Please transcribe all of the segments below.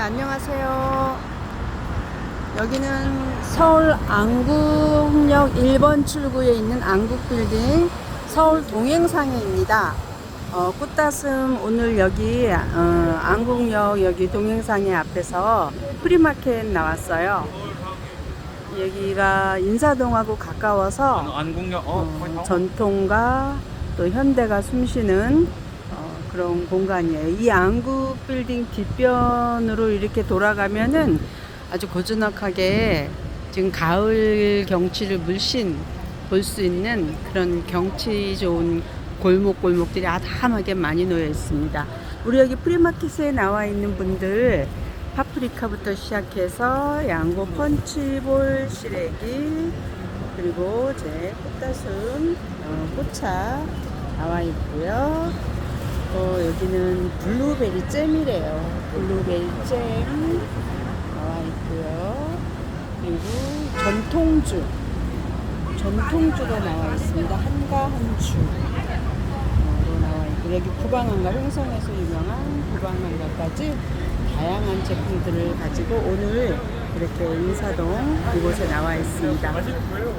안녕하세요. 여기는 서울 안국역 1번 출구에 있는 안국빌딩 서울 동행상해입니다. 어, 꽃다슴 오늘 여기 어, 안국역 여기 동행상해 앞에서 프리마켓 나왔어요. 여기가 인사동하고 가까워서 안국역 어, 어, 전통과 또 현대가 숨쉬는 어, 그런 공간이에요. 이 안구 빌딩 뒷변으로 이렇게 돌아가면은 아주 고즈넉하게 지금 가을 경치를 물씬 볼 수 있는 그런 경치 좋은 골목 골목들이 아담하게 많이 놓여 있습니다. 우리 여기 프리마켓에 나와 있는 분들 파프리카부터 시작해서 양고 펀치볼 시래기 그리고 제 꽃다슴 어, 꽃차 나와 있고요. 또 여기는 블루베리 잼이래요. 블루베리 잼 나와 있고요. 그리고 전통주 전통주가 나와 있습니다. 한가 한주 로 나와 있고 여기 구방한가 홍성에서 유명한 구방한가까지 다양한 제품들을 가지고 오늘 이렇게 인사동 이곳에 나와 있습니다.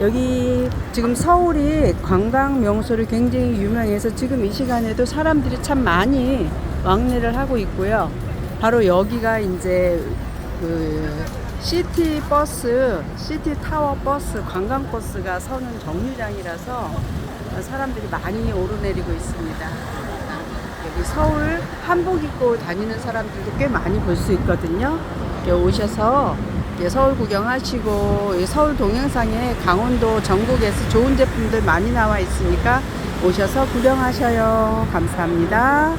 여기 지금 서울이 관광 명소를 굉장히 유명해서 지금 이 시간에도 사람들이 참 많이 왕래를 하고 있고요. 바로 여기가 이제 그 시티 버스, 시티 타워 버스, 관광 버스가 서는 정류장이라서 사람들이 많이 오르내리고 있습니다. 여기 서울 한복 입고 다니는 사람들도 꽤 많이 볼 수 있거든요. 오셔서 서울 구경하시고 이 서울 동영상에 강원도 전국에서 좋은 제품들 많이 나와 있으니까 오셔서 구경하셔요. 감사합니다.